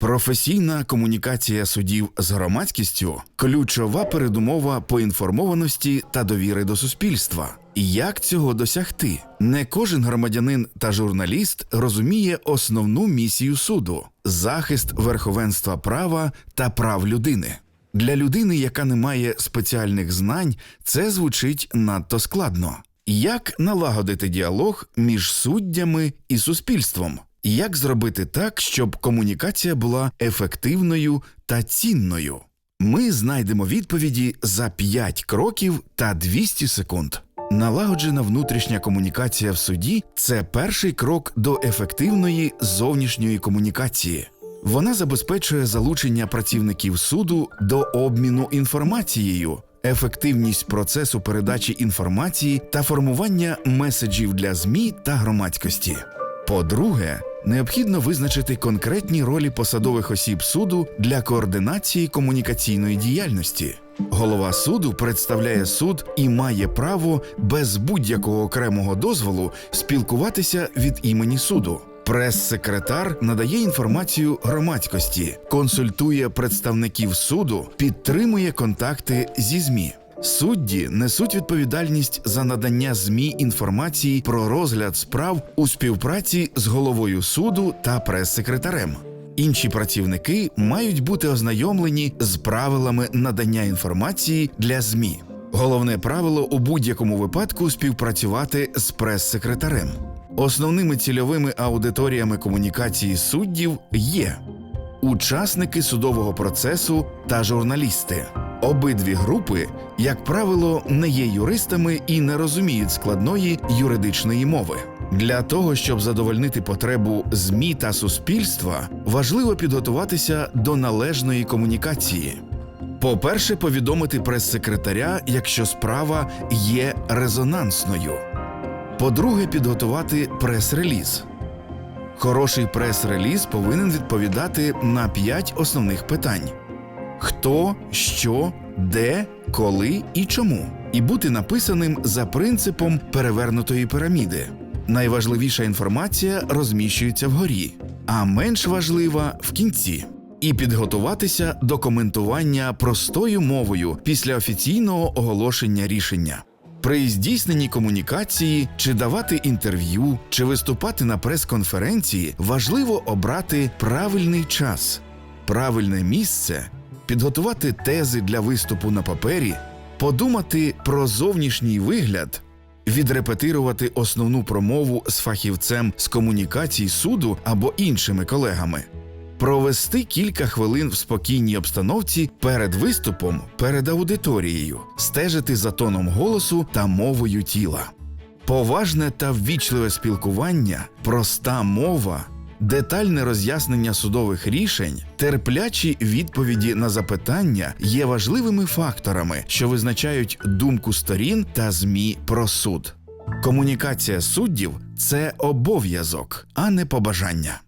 Професійна комунікація судів з громадськістю ключова передумова поінформованості та довіри до суспільства. Як цього досягти? Не кожен громадянин та журналіст розуміє основну місію суду захист верховенства права та прав людини. Для людини, яка не має спеціальних знань, це звучить надто складно. Як налагодити діалог між суддями і суспільством? Як зробити так, щоб комунікація була ефективною та цінною? Ми знайдемо відповіді за 5 кроків та 200 секунд. Налагоджена внутрішня комунікація в суді це перший крок до ефективної зовнішньої комунікації. Вона забезпечує залучення працівників суду до обміну інформацією, ефективність процесу передачі інформації та формування меседжів для ЗМІ та громадськості. По-друге, необхідно визначити конкретні ролі посадових осіб суду для координації комунікаційної діяльності. Голова суду представляє суд і має право без будь-якого окремого дозволу спілкуватися від імені суду. Прес-секретар надає інформацію громадськості, консультує представників суду, підтримує контакти зі ЗМІ. Судді несуть відповідальність за надання ЗМІ інформації про розгляд справ у співпраці з головою суду та прес-секретарем. Інші працівники мають бути ознайомлені з правилами надання інформації для ЗМІ. Головне правило у будь-якому випадку співпрацювати з прес-секретарем. Основними цільовими аудиторіями комунікації суддів є учасники судового процесу та журналісти. Обидві групи, як правило, не є юристами і не розуміють складної юридичної мови. Для того щоб задовольнити потребу ЗМІ та суспільства, важливо підготуватися до належної комунікації. По-перше, повідомити прес-секретаря, якщо справа є резонансною. По-друге, підготувати прес-реліз. Хороший прес-реліз повинен відповідати на п'ять основних питань: хто, що, де, коли і чому, і бути написаним за принципом перевернутої піраміди. Найважливіша інформація розміщується вгорі, а менш важлива в кінці. І підготуватися до коментування простою мовою після офіційного оголошення рішення. При здійсненні комунікації чи давати інтерв'ю, чи виступати на прес-конференції важливо обрати правильний час, правильне місце, підготувати тези для виступу на папері, подумати про зовнішній вигляд, відрепетирувати основну промову з фахівцем з комунікацій суду або іншими колегами. Провести кілька хвилин в спокійній обстановці перед виступом, перед аудиторією, стежити за тоном голосу та мовою тіла. Поважне та ввічливе спілкування, проста мова, детальне роз'яснення судових рішень, терплячі відповіді на запитання є важливими факторами, що визначають думку сторін та ЗМІ про суд. Комунікація суддів це обов'язок, а не побажання.